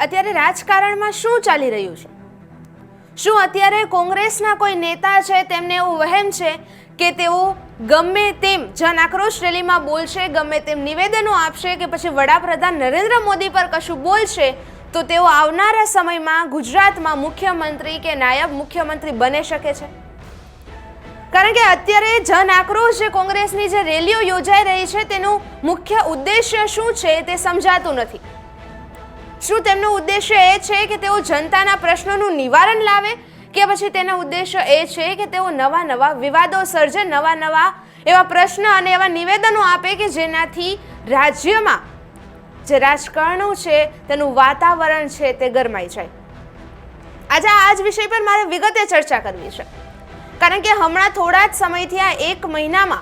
અત્યારે રાજકારણમાં શું ચાલી રહ્યું છે? શું અત્યારે કોંગ્રેસના કોઈ નેતા છે, તેમને એવું વહેમ છે કે તેઓ ગમે તેમ જન આક્રોશ રેલીમાં બોલશે, ગમે તેમ નિવેદનો આપશે કે પછી વડાપ્રધાન નરેન્દ્ર મોદી પર કશું બોલશે, તો તેઓ આવનારા સમયમાં ગુજરાતમાં મુખ્યમંત્રી કે નાયબ મુખ્યમંત્રી બની શકે છે? કારણ કે અત્યારે જન આક્રોશ જે કોંગ્રેસની જે રેલીઓ યોજાઈ રહી છે, તેનું મુખ્ય ઉદ્દેશ્ય શું છે, તે સમજાતું નથી. શું તેમનો ઉદ્દેશ્ય એ છે કે તેઓ જનતાના પ્રશ્નોનું નિવારણ લાવે? કે પછી તેનો ઉદ્દેશ્ય એ છે કે તેઓ નવા નવા વિવાદો સર્જે, નવા નવા એવા પ્રશ્ન અને એવા નિવેદનો આપે કે જેનાથી રાજ્યમાં જે રાજકારણો છે તેનું વાતાવરણ છે તે ગરમાઈ જાય. આજે આ જ વિષય પર મારે વિગતે ચર્ચા કરવી છે. કારણ કે હમણાં થોડા જ સમયથી આ એક મહિનામાં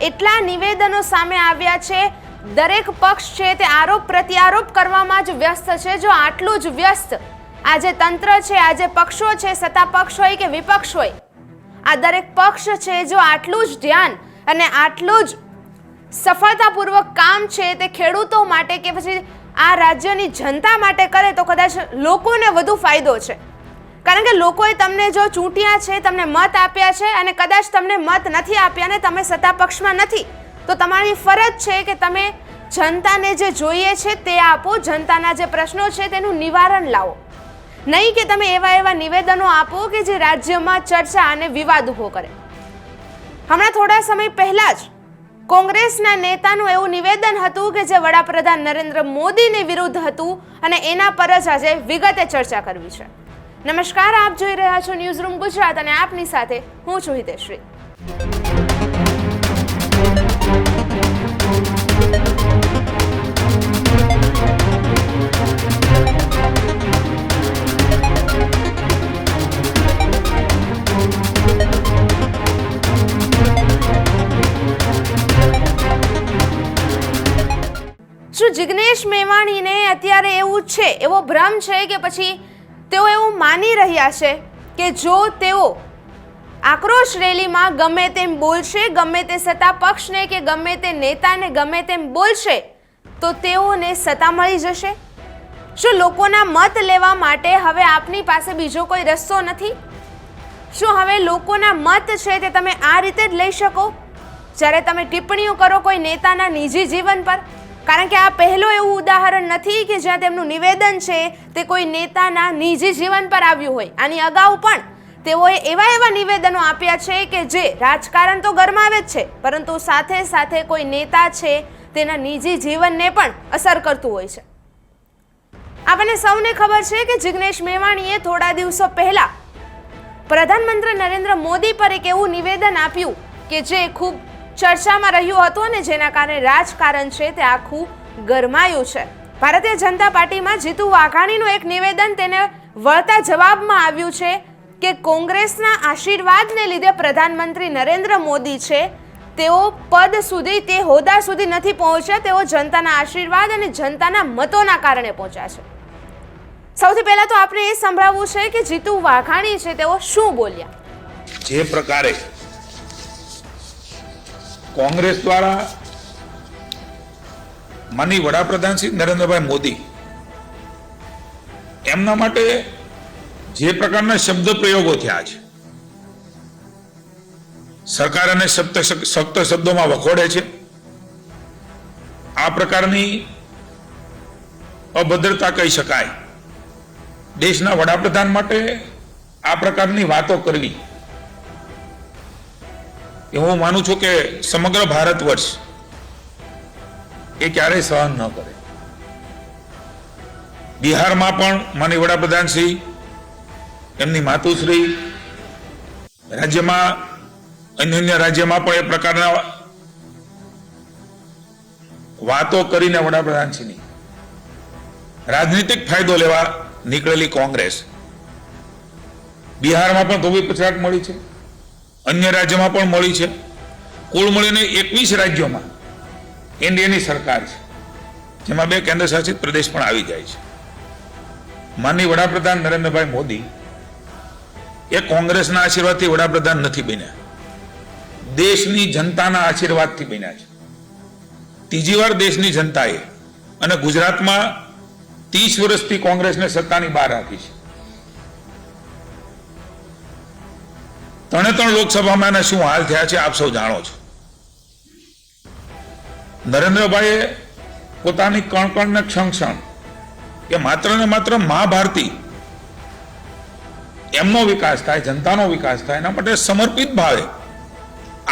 એટલા નિવેદનો સામે આવ્યા છે દરેક પક્ષ છે તે આરોપ પ્રત્યારોપ કરવામાં જ વ્યસ્ત છે. જો આટલું જ વ્યસ્ત આજે તંત્ર છે, આજે પક્ષો છે, સત્તા પક્ષ હોય કે વિપક્ષ હોય, આ દરેક પક્ષ છે, જો આટલું જ ધ્યાન અને આટલું જ સફળતાપૂર્વક કામ છે તે ખેડૂતો માટે કે પછી આ રાજ્યની જનતા માટે કરે તો કદાચ લોકોને વધુ ફાયદો છે. કારણ કે લોકોએ તમને જો ચૂંટ્યા છે, તમને મત આપ્યા છે અને કદાચ તમને મત નથી આપ્યા ને તમે સત્તા પક્ષમાં નથી તો તમારી ફરજ છે કે તમે જનતાને જે જોઈએ છે તે આપો, જનતાના જે પ્રશ્નો છે તેનું નિવારણ લાવો. નહીં કે તમે એવા એવા નિવેદનો આપો કે જે રાજ્યમાં ચર્ચા અને વિવાદ ઊભો કરે. હમણાં થોડા સમય પહેલા જ કોંગ્રેસના નેતાનું એવું નિવેદન હતું કે જે વડાપ્રધાન નરેન્દ્ર મોદીની વિરુદ્ધ હતું અને એના પર જ આજે વિગતે ચર્ચા કરવી છે. નમસ્કાર, આપ જોઈ રહ્યા છો ન્યૂઝ રૂમ ગુજરાત અને આપની સાથે હું છું હિતેશ્રી શું જિગ્નેશ મેવાણીને અત્યારે એવું છે? એવો ભ્રમ છે કે પછી તેઓ એવું માની રહ્યા છે કે જો તેઓ આક્રોશ રેલીમાં ગમે તેમ બોલશે, ગમે તે સત્તા પક્ષને કે ગમે તે નેતાને ગમે તેમ બોલશે, તો તેઓને સત્તા મળી જશે? શું લોકોના મત લેવા માટે હવે આપની પાસે બીજો કોઈ રસ્તો નથી? શું હવે લોકોના મત છે તે તમે આ રીતે જ લઈ શકો? જ્યારે તમે ટિપ્પણીઓ કરો કોઈ નેતાના નિજી જીવન પર કારણ કે આ પહેલું એવું ઉદાહરણ નથી કે જ્યાં તેમનું નિવેદન છે, તે કોઈ નેતાના નિજી જીવન પર આવ્યું હોય. આની અગાઉ પણ તેઓએ એવા એવા નિવેદનો આપ્યા છે કે જે રાજકારણ તો ગરમાવે જ છે, પરંતુ સાથે સાથે કોઈ નેતા છે, તેના નિજી જીવનને પણ અસર કરતું હોય છે. આપણને સૌને ખબર છે કે જિગ્નેશ મેવાણીએ થોડા દિવસો પહેલા પ્રધાનમંત્રી નરેન્દ્ર મોદી પર એક એવું નિવેદન આપ્યું કે જે ખૂબ ચર્ચામાં રહ્યું હતું અને જેના કારણે રાજકારણ છે તે આખું ગરમાયું છે. ભારતીય જનતા પાર્ટીમાં જીતુ વાઘાણીનું એક નિવેદન તેને વળતા જવાબમાં આવ્યું છે કે કોંગ્રેસના આશીર્વાદને લીધે પ્રધાનમંત્રી નરેન્દ્ર મોદી છે, તેઓ પદ સુધી, તે હોદ્દા સુધી નથી પહોંચ્યા, તેઓ જનતાના આશીર્વાદ અને જનતાના મતોના કારણે પહોંચ્યા છે. સૌથી પહેલા તો આપણે એ સંભળાવવું છે કે જીતુ વાઘાણી છે, તેઓ શું બોલ્યા? જે પ્રકારે કોંગ્રેસ દ્વારા માની વડાપ્રધાન શ્રી નરેન્દ્રભાઈ મોદી એમના માટે જે પ્રકારના શબ્દ પ્રયોગો થયા છે, સરકાર અને સખ્ત શબ્દોમાં વખોડે છે. આ પ્રકારની અભદ્રતા કહી શકાય. દેશના વડાપ્રધાન માટે આ પ્રકારની વાતો કરવી હું માનું છું કે સમગ્ર ભારત વર્ષ એ ક્યારેય સહન ન કરે. બિહારમાં પણ માની વડાપ્રધાન શ્રી, એમની માતુશ્રી, રાજ્યમાં, અન્ય રાજ્યમાં પણ એ પ્રકારના વાતો કરીને વડાપ્રધાનશ્રીની રાજનીતિક ફાયદો લેવા નીકળેલી કોંગ્રેસ. બિહારમાં પણ ધોબી પછાટ મળી છે. અન્ય રાજ્યમાં પણ મળી છે. કુલ મળીને એકવીસ રાજ્યોમાં એનડીએની સરકાર છે. જેમાં બે કેન્દ્ર શાસિત પ્રદેશ પણ આવી જાય છે. માનની વડાપ્રધાન નરેન્દ્રભાઈ મોદી એ કોંગ્રેસના આશીર્વાદથી વડાપ્રધાન નથી બન્યા. દેશની જનતાના આશીર્વાદથી બન્યા છે. ત્રીજી વાર દેશની જનતાએ અને ગુજરાતમાં ત્રીસ વર્ષથી કોંગ્રેસને સત્તાની બહાર રાખી છે. ત્રણે ત્રણ લોકસભામાં શું હાલ થયા છે આપ સૌ જાણો છો. નરેન્દ્રભાઈએ પોતાની કણ કણ ને ક્ષણ ક્ષણ કે માત્ર ને માત્ર મહાભારતી એમનો વિકાસ થાય, જનતાનો વિકાસ થાય, એના માટે સમર્પિત ભાવે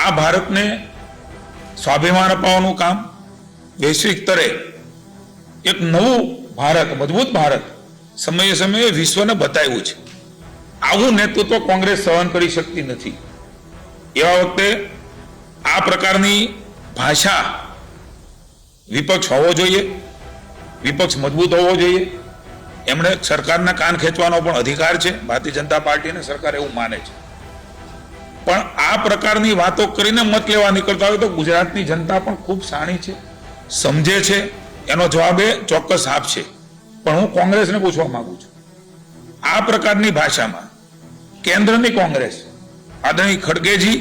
આ ભારતને સ્વાભિમાન અપાવવાનું કામ, વૈશ્વિક સ્તરે એક નવું ભારત, મજબૂત ભારત સમયે સમયે વિશ્વને બતાવ્યું છે. આવું નેતૃત્વ કોંગ્રેસ સહન કરી શકતી નથી. એવા વખતે આ પ્રકારની ભાષા વિપક્ષ હોવો જોઈએ, વિપક્ષ મજબૂત હોવો જોઈએ. એમણે સરકારના કાન ખેંચવાનો પણ અધિકાર છે, ભારતીય જનતા પાર્ટીને સરકાર એવું માને છે. પણ આ પ્રકારની વાતો કરીને મત લેવા નીકળતા હોય તો ગુજરાતની જનતા પણ ખૂબ સાણી છે, સમજે છે. એનો જવાબ એ ચોક્કસ આપશે. પણ હું કોંગ્રેસને પૂછવા માંગુ છું. આ પ્રકારની ભાષામાં કેન્દ્રની કોંગ્રેસ, આદરણીય ખડગેજી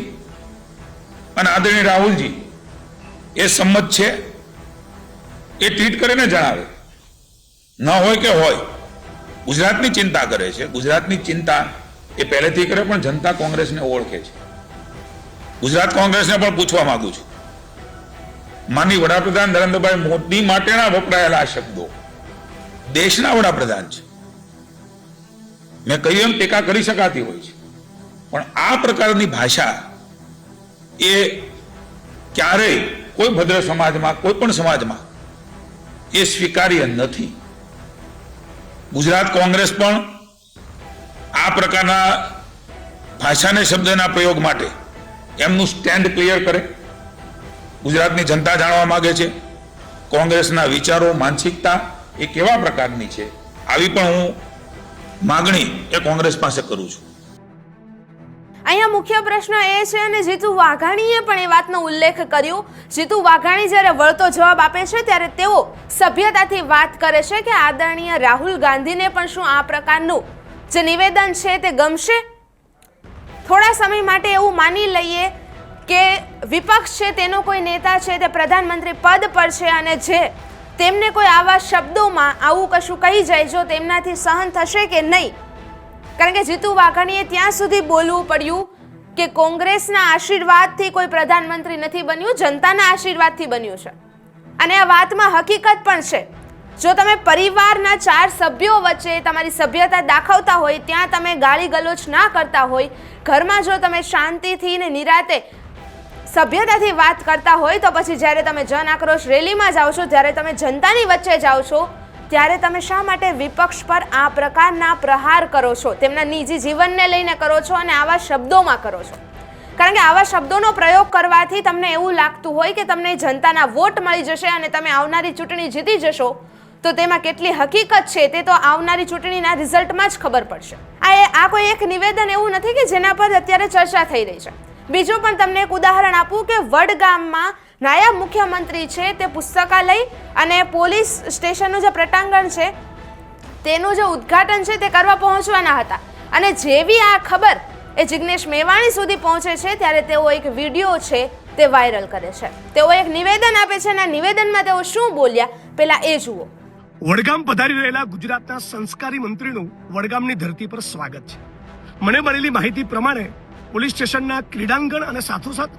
અને આદરણીય રાહુલજી, એ સંમત છે, એ ટ્વીટ કરીને જણાવે. ન હોય કે હોય, ગુજરાતની ચિંતા કરે છે. ગુજરાતની ચિંતા એ પહેલેથી કરે, પણ જનતા કોંગ્રેસને ઓળખે છે. ગુજરાત કોંગ્રેસને પણ પૂછવા માંગુ છું. માનની વડાપ્રધાન નરેન્દ્રભાઈ મોદી માટેના વપરાયેલા શબ્દો દેશના વડાપ્રધાન છે. મેં કહ્યું એમ ટેકા કરી શકાતી હોય છે. પણ આ પ્રકારની ભાષા એ ક્યારેય કોઈ ભદ્ર સમાજમાં, કોઈ પણ સમાજમાં એ સ્વીકાર્ય નથી. ગુજરાત કોંગ્રેસ પણ આ પ્રકારના ભાષાને શબ્દના પ્રયોગ માટે એમનું સ્ટેન્ડ ક્લિયર કરે. ગુજરાતની જનતા જાણવા માંગે છે. કોંગ્રેસના વિચારો, માનસિકતા એ કેવા પ્રકારની છે? આવી પણ હું માગણી એ કોંગ્રેસ પાસે કરું છું. અહીંયા મુખ્ય પ્રશ્ન એ છે અને જીતુ વાઘાણીએ પણ એ વાતનો ઉલ્લેખ કર્યો. જીતુ વાઘાણી જ્યારે વળતો જવાબ આપે છે, ત્યારે તેઓ સભ્યતાથી વાત કરે છે કે આદરણીય રાહુલ ગાંધીને પણ શું આ પ્રકારનું જે નિવેદન છે તે ગમશે? થોડા સમય માટે એવું માની લઈએ કે વિપક્ષ છે, તેનો કોઈ નેતા છે, તે પ્રધાનમંત્રી પદ પર છે અને જે તેમને કોઈ આવા શબ્દોમાં આવું કશું કહી જાય જો તેમનાથી સહન થશે કે નહીં? કારણ કે જીતુ વાઘાણીએ ત્યાં સુધી બોલવું પડ્યું કે કોંગ્રેસના આશીર્વાદથી કોઈ પ્રધાનમંત્રી નથી બન્યું, જનતાના આશીર્વાદથી બન્યું છે. અને આ વાતમાં હકીકત પણ છે. જો તમે પરિવારના ચાર સભ્યો વચ્ચે તમારી સભ્યતા દાખવતા હોય, ત્યાં તમે ગાળી ગલોચ ના કરતા હોય, ઘરમાં જો તમે શાંતિથી ને નિરાતે સભ્યતાથી વાત કરતા હોય તો પછી જ્યારે તમે જન આક્રોશ રેલીમાં જાઓ છો, જ્યારે તમે જનતાની વચ્ચે જાઓ છો, ત્યારે તમે શા માટે વિપક્ષ પર આ પ્રકારના પ્રહાર કરો છો? તેમના નિજી જીવનને લઈને કરો છો અને આવા શબ્દોમાં કરો છો? કારણ કે આવા શબ્દોનો પ્રયોગ કરવાથી તમને એવું લાગતું હોય કે તમને જનતાના વોટ મળી જશે અને તમે આવનારી ચૂંટણી જીતી જશો, તો તેમાં કેટલી હકીકત છે તે તો આવનારી ચૂંટણીના રિઝલ્ટમાં જ ખબર પડશે. આ આ કોઈ એક નિવેદન એવું નથી કે જેના પર અત્યારે ચર્ચા થઈ રહી છે. બીજું પણ તમને એક ઉદાહરણ આપું કે વડગામમાં નાયબ મુખ્યમંત્રી છે તે પુસ્તકાલય અને પોલીસ સ્ટેશનનું જે પ્રટાંગણ છે, તેનું જે ઉદ્ઘાટન છે તે કરવા પહોંચવાના હતા. અને જેવી આ ખબર એ જિગ્નેશ મેવાણી સુધી પહોંચે છે, ત્યારે તેઓ એક વીડિયો છે તે વાયરલ કરે છે. તેઓ એક નિવેદન આપે છે અને નિવેદનમાં તેઓ શું બોલ્યા પેલા એ જુઓ. વડગામ પધારી રહેલા ગુજરાતના સંસ્કારી મંત્રીનું વડગામની ધરતી પર સ્વાગત છે. મને મળેલી માહિતી પ્રમાણે પોલીસ સ્ટેશનના ક્રીડાંગણ અને સાથોસાથ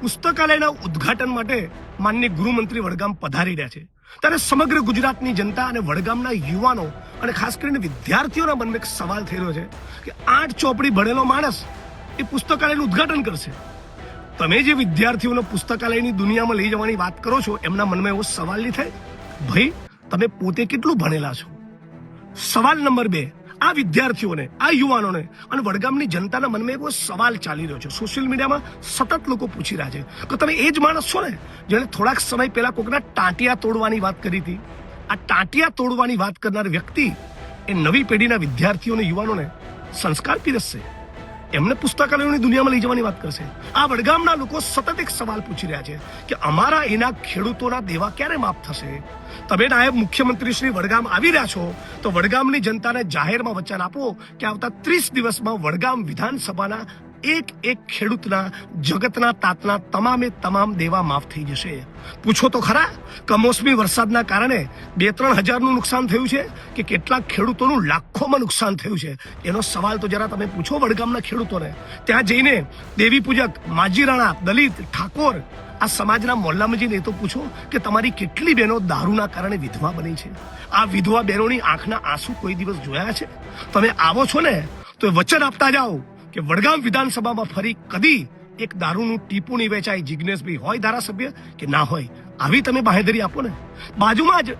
પુસ્તકાલયના ઉદ્ઘાટન માટે માનની ગૃહમંત્રી વડગામ પધારી રહ્યા છે. ત્યારે સમગ્ર ગુજરાતની જનતા અને વડગામના યુવાનો અને ખાસ કરીને વિદ્યાર્થીઓના મનમાં એક સવાલ થઈ રહ્યો છે કે આઠ ચોપડી ભણેલો માણસ એ પુસ્તકાલયનું ઉદ્ઘાટન કરશે. તમે જે વિદ્યાર્થીઓને પુસ્તકાલયની દુનિયામાં લઈ જવાની વાત કરો છો, એમના મનમાં એવો સવાલ નહીં થાય? ભાઈ, તમે પોતે કેટલું ભણેલા છો? સવાલ નંબર બે આ વિદ્યાર્થીઓને, આ યુવાનોને અને વડગામની જનતાના મનમાં એવો સવાલ ચાલી રહ્યો છે. સોશિયલ મીડિયામાં સતત લોકો પૂછી રહ્યા છે. કે તમે એ જ માણસ છો ને જેણે થોડાક સમય પહેલા કોકના ટાંટિયા તોડવાની વાત કરી હતી, આ ટાંટિયા તોડવાની વાત કરનાર વ્યક્તિ એ નવી પેઢીના વિદ્યાર્થીઓને યુવાનોને સંસ્કાર પીરસશે? એમને પુસ્તકાલયોની દુનિયામાં લઈ જવાની વાત કરશે. આ વડગામના લોકો સતત એક સવાલ પૂછી રહ્યા છે કે અમારા એના ખેડૂતોના દેવા ક્યારે માફ થશે? તમે નાયબ મુખ્યમંત્રી શ્રી વડગામ આવી રહ્યા છો, તો વડગામની જનતાને જાહેરમાં વચન આપો કે આવતા ત્રીસ દિવસમાં વડગામ વિધાનસભાના એક એક ખેડૂતના, જગતના, તાતના તમામે તમામ દેવા માફ થઈ જશે. પૂછો તો ખરા, કમોસમી વરસાદના કારણે બે ત્રણ હજારનું નુકસાન થયું છે કે કેટલાક ખેડૂતોનું લાખોમાં નુકસાન થયું છે? એનો સવાલ તો જરા તમે પૂછો વડગામના ખેડૂતોને. ત્યાં જઈને દેવી પૂજક માજી રાણા, દલિત, ઠાકોર, આ સમાજના એ તો પૂછો કે તમારી કેટલી બહેનો દારૂના કારણે વિધવા બની છે? આ વિધવા બહેનોની આંખના આંસુ કોઈ દિવસ જોયા છે? તમે આવો છો ને, તો વચન આપતા જાઓ. કે વડગામ વિધાનસભામાં ફરી કદી એક દારૂનું ટીપું નહીં વેચાય જિજ્ઞેશભાઈ હોય ધારાસભ્ય કે ના હોય? આવી તમે બાહેધરી આપો ને. બાજુમાં જ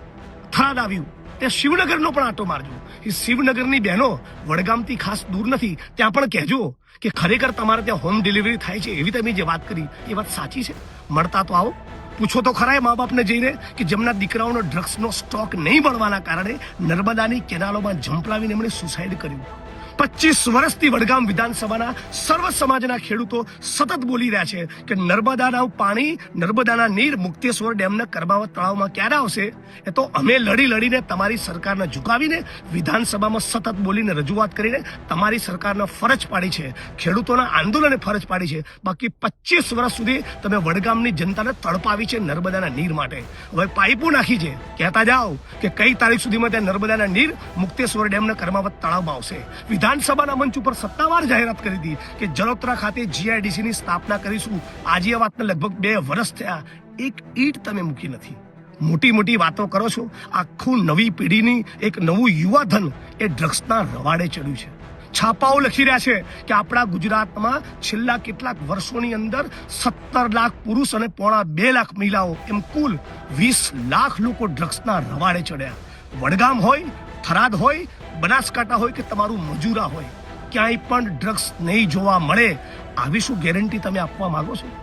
થરાદ આવ્યું. ત્યાં શિવનગરનો પણ આટો મારજો. એ શિવનગરની બહેનો વડગામથી ખાસ દૂર નથી. ત્યાં પણ કહેજો કે ખરેખર તમારે ત્યાં હોમ ડિલિવરી થાય છે એવી તમે જે વાત કરી, એ વાત સાચી છે? મળતા તો આવો. પૂછો તો ખરા મા બાપને જઈને કે જેમના દીકરાઓનો ડ્રગ્સનો સ્ટોક નહીં મળવાના કારણે નર્મદાની કેનાલોમાં ઝંપલાવીને એમણે સુસાઇડ કર્યું. પચીસ વર્ષથી વડગામ વિધાનસભાના સર્વ સમાજના ખેડૂતો સતત બોલી રહ્યા છે કે નર્મદાના પાણી, નર્મદાના નીર મુક્તેશ્વર ડેમના કરમાવત તળાવમાં ક્યારે આવશે? એ તો અમે લડી લડીને તમારી સરકારને ઝુકાવીને વિધાનસભામાં સતત બોલીને રજૂઆત કરીને તમારી સરકારને ફરજ પાડી છે. ખેડૂતોના આંદોલને ફરજ પાડી છે. બાકી પચીસ વર્ષ સુધી તમે વડગામની જનતાને તડપાવી છે નર્મદાના નીર માટે. હવે પાઇપો નાખી છે. કહેતા જાઓ કે કઈ તારીખ સુધીમાં ત્યાં નર્મદાના નીર મુક્તેશ્વર ડેમના કરમાવત તળાવમાં આવશે. વિધાનસભાના મંચ ઉપર સત્તાવાર જાહેરાત કરી હતી કે જલોત્રા ખાતે જીઆઈડીસી ની સ્થાપના કરીશું. આજે આ વાતને લગભગ બે વર્ષ થયા. એક ઈટ તમે મૂકી નથી. મોટી મોટી વાતો કરો છો. આખું નવી પેઢીની એક નવું યુવા ધન એ ડ્રગ્સના રવાડે ચડ્યું છે. છાપાઓ લખી રહ્યા છે કે આપણા ગુજરાતમાં છેલ્લા કેટલાક વર્ષોની અંદર સત્તર લાખ પુરુષ અને પોણા બે લાખ મહિલાઓ, એમ કુલ વીસ લાખ લોકો ડ્રગ્સના રવાડે ચડ્યા. વડગામ હોય થરાદ હોય, બનાસકાંઠા હોય કે તમારું મજૂરા હોય, ક્યાંય પણ ડ્રગ્સ નહીં જોવા મળે, આવી શું ગેરંટી તમે આપવા માંગો છો?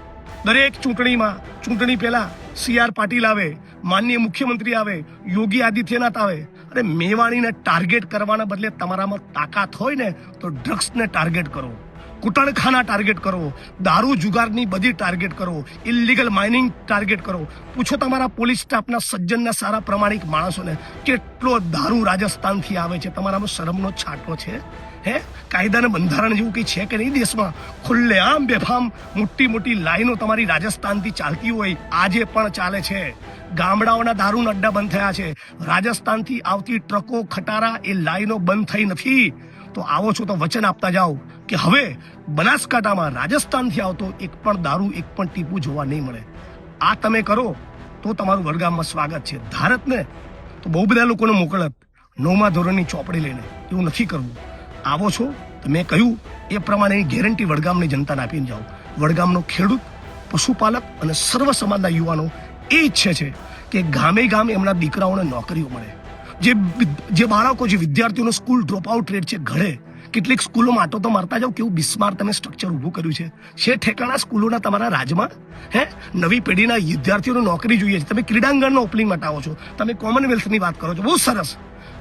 દરેક ચૂંટણીમાં, ચૂંટણી પહેલા સી આર પાટીલ આવે, માનનીય મુખ્યમંત્રી આવે, યોગી આદિત્યનાથ આવે અને મેવાણીને ટાર્ગેટ કરવાના બદલે તમારામાં તાકાત હોય ને, તો ડ્રગ્સને ટાર્ગેટ કરો. કુટણખાના ટાર્ગેટ કરો, દારૂ જુગારની બધી ટાર્ગેટ કરો ઇલીગલ માઇનિંગ ટાર્ગેટ કરો. પૂછો તમારા પોલીસ સ્ટાફના સજ્જનના સારા પ્રમાણિક માણસોને, કેટલો દારૂ રાજસ્થાનથી આવે છે? તમારામાં શરમનો છાંટો છે? હે? કાયદાના બંધારણ જેવું કંઈ છે કે નહીં દેશમાં? ખુલ્લે આમ બેફામ મોટી મોટી લાઈનો તમારી રાજસ્થાનથી ચાલતી હોય, આજે પણ ચાલે છે. ગામડાઓના દારૂના અડ્ડા બંધ થયા છે. રાજસ્થાનથી આવતી ટ્રકો, ખટારા એ લાઈનો બંધ થઈ નથી. તો આવો છો તો વચન આપતા જાઓ કે હવે બનાસકાંઠામાં રાજસ્થાનથી આવતો એક પણ દારૂ, એક પણ ટીપું જોવા નહીં મળે. આ તમે કરો તો તમારું વડગામમાં સ્વાગત છે. ભારતને તો બહુ બધા લોકોને મોકલત નવમા ધોરણની ચોપડી લઈને એવું નથી કરવું. આવો છો, તો મેં કહ્યું, એ પ્રમાણેની ગેરંટી વડગામની જનતાને આપીને જાઓ. વડગામનો ખેડૂત, પશુપાલક અને સર્વ સમાજના યુવાનો એ ઈચ્છે છે કે ગામે ગામે એમના દીકરાઓને નોકરીઓ મળે. જે જે બાળકો, જે વિદ્યાર્થીઓનો સ્કૂલ ડ્રોપ આઉટ રેટ છે ઘડે કેટલીક સ્કૂલોમાં આટો તો મારતા જાઓ કેવું બિસ્માર તમે સ્ટ્રક્ચર ઊભું કર્યું છે. છે ઠેકાણા સ્કૂલોના તમારા રાજમાં, હે? નવી પેઢીના વિદ્યાર્થીઓને નોકરી જોઈએ છે. તમે ક્રીડાંગણનો ઓપનિંગ માટે આવો છો. તમે કોમનવેલ્થની વાત કરો છો. બહુ સરસ.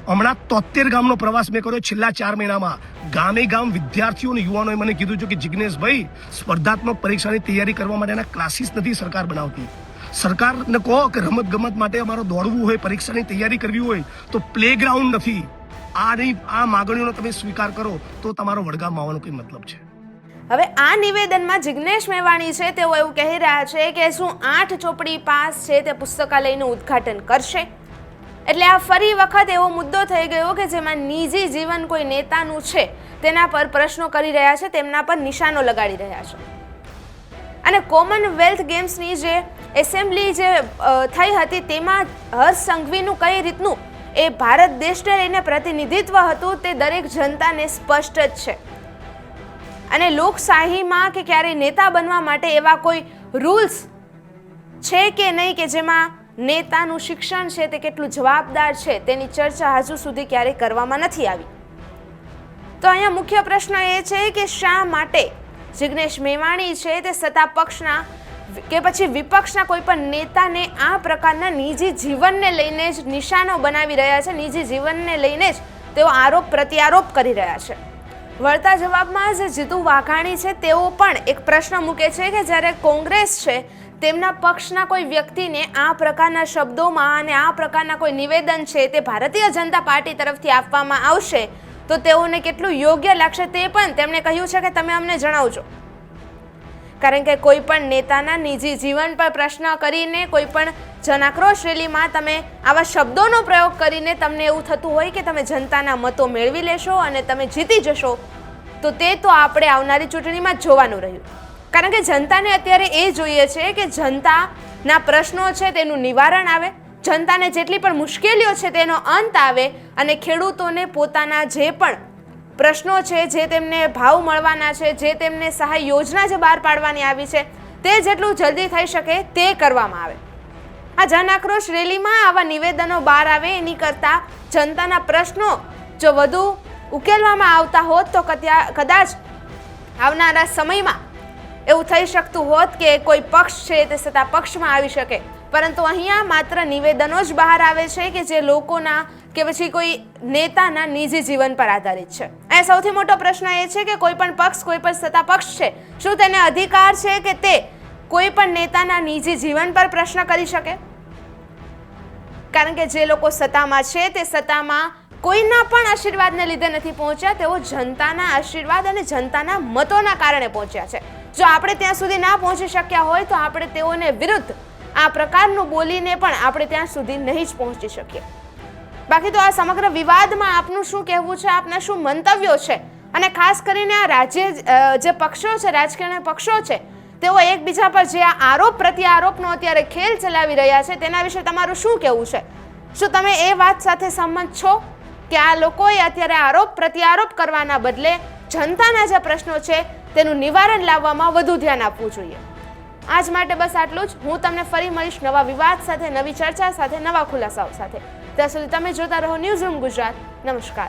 હમણાં તોતેર ગામનો પ્રવાસ મેં કર્યો છેલ્લા ચાર મહિનામાં. ગામે ગામ વિદ્યાર્થીઓ અને યુવાનોએ મને કીધું છે કે જિજ્ઞેશભાઈ સ્પર્ધાત્મક પરીક્ષાની તૈયારી કરવા માટેના ક્લાસીસ નથી સરકાર બનાવતી. સરકારને કહો કે રમત ગમત માટે અમારો દોડવું હોય, પરીક્ષાની તૈયારી કરવી હોય, તો પ્લે ગ્રાઉન્ડ નથી. આ નહીં, આ માગણીઓનો તમે સ્વીકાર કરો, તો તમારો વડગામ આવવાનો કોઈ મતલબ છે. હવે આ નિવેદનમાં જિગ્નેશ મેવાણી છે, તેઓ એવું કહી રહ્યા છે કે શું આઠ ચોપડી પાસ છે તે પુસ્તકાલયનું ઉદ્ઘાટન કરશે. એટલે આ ફરી વખત એવો મુદ્દો થઈ ગયો કે જેમાં નિજી જીવન કોઈ નેતાનું છે, તેના પર પ્રશ્નો કરી રહ્યા છે, તેમના પર નિશાનો લગાડી રહ્યા છે. અને કોમનવેલ્થ ગેમ્સની જે એસેમ્બલી જે થઈ હતી તેમાં હર્ષ સંઘવીનું કઈ રીતનું એ ભારત દેશને લઈને પ્રતિનિધિત્વ હતું તે દરેક જનતાને સ્પષ્ટ જ છે. અને લોકશાહીમાં કે ક્યારેય નેતા બનવા માટે એવા કોઈ રૂલ્સ છે કે નહીં કે જેમાં નેતાનું શિક્ષણ છે તે કેટલું જવાબદાર છે તેની ચર્ચા હજુ સુધી ક્યારેય કરવામાં નથી આવી? તો અહીંયા મુખ્ય પ્રશ્ન એ છે કે શા માટે જિગ્નેશ મેવાણી છે તે સત્તા પક્ષના કે પછી વિપક્ષના કોઈ પણ નેતાને આ પ્રકારના નિજી જીવનને લઈને જ નિશાનો બનાવી રહ્યા છે, નિજી જીવનને લઈને જ તેઓ આરોપ પ્રત્યારોપ કરી રહ્યા છે. વળતા જવાબમાં જે જીતુ વાઘાણી છે, તેઓ પણ એક પ્રશ્ન મૂકે છે કે જ્યારે કોંગ્રેસ છે, તેમના પક્ષના કોઈ વ્યક્તિને આ પ્રકારના શબ્દોમાં અને આ પ્રકારના કોઈ નિવેદન છે તે ભારતીય જનતા પાર્ટી તરફથી આપવામાં આવશે, તો તેઓને કેટલું યોગ્ય લાગશે તે પણ તેમણે કહ્યું છે કે તમે અમને જણાવજો. કારણ કે કોઈ પણ નેતાના નિજી જીવન પર પ્રશ્ન કરીને કોઈ પણ જનાક્રોશ રેલીમાં તમે આવા શબ્દોનો પ્રયોગ કરીને તમને એવું થતું હોય કે તમે જનતાના મતો મેળવી લેશો અને તમે જીતી જશો, તો તે તો આપણે આવનારી ચૂંટણીમાં જોવાનું રહ્યું. કારણ કે જનતાને અત્યારે એ જોઈએ છે કે જનતાના પ્રશ્નો છે તેનું નિવારણ આવે, જનતાને જેટલી પણ મુશ્કેલીઓ છે તેનો અંત આવે અને ખેડૂતોને પોતાના જે પણ પ્રશ્નો છે જે તેમને ભાવ મળવાના છે, જે તેમને સહાય યોજના જે બહાર પાડવાની આવી છે, તે જેટલું જલ્દી થઈ શકે તે કરવામાં આવે. આ જન આક્રોશ રેલીમાં આવા નિવેદનો બહાર આવે, એની કરતાં જનતાના પ્રશ્નો જો વધુ ઉકેલવામાં આવતા હોત, તો કદાચ આવનારા સમયમાં એવું થઈ શકતું હોત કે કોઈ પક્ષ છે તે સત્તા પક્ષમાં આવી શકે. પરંતુ અહીંયા માત્ર નિવેદનો જ બહાર આવે છે કે જે લોકોના કે પછી કોઈ નેતાના નિજી જીવન પર આધારિત છે. અને સૌથી મોટો પ્રશ્ન એ છે કે કોઈ પણ પક્ષ, કોઈ પણ સત્તા પક્ષ છે, શું તેને અધિકાર છે કે તે કોઈ પણ નેતાના નિજી જીવન પર પ્રશ્ન કરી શકે? કારણ કે જે લોકો સત્તામાં છે, તે સત્તામાં કોઈના પણ આશીર્વાદને લીધે નથી પહોંચ્યા, તેઓ જનતાના આશીર્વાદ અને જનતાના મતોના કારણે પહોંચ્યા છે. જો આપણે ત્યાં સુધી ના પહોંચી શક્યા હોય, તો આપણે તેઓને વિરુદ્ધ આ પ્રકારનું બોલીને પણ આપણે ત્યાં સુધી નહીં જ પહોંચી શકીએ. બાકી તો આ સમગ્ર વિવાદમાં આપનું શું કહેવું છે? આપના શું મંતવ્યો છે? અને ખાસ કરીને આ રાજ્ય જે પક્ષો છે, રાજકીય પક્ષો છે, તેઓ એકબીજા પર જે આ આરોપ પ્રત્યારોપનો અત્યારે ખેલ ચલાવી રહ્યા છે, તેના વિશે તમારું શું કહેવું છે? શું તમે એ વાત સાથે સંમત છો કે આ લોકોએ અત્યારે આરોપ પ્રત્યારોપ કરવાના બદલે જનતાના જે પ્રશ્નો છે, તેનું નિવારણ લાવવામાં વધુ ધ્યાન આપવું જોઈએ? આજ માટે બસ આટલું જ. હું તમને ફરી મળીશ નવા વિવાદ સાથે, નવી ચર્ચા સાથે, નવા ખુલાસાઓ સાથે. ત્યાં સુધી તમે જોતા રહો ન્યૂઝ રૂમ ગુજરાત. નમસ્કાર.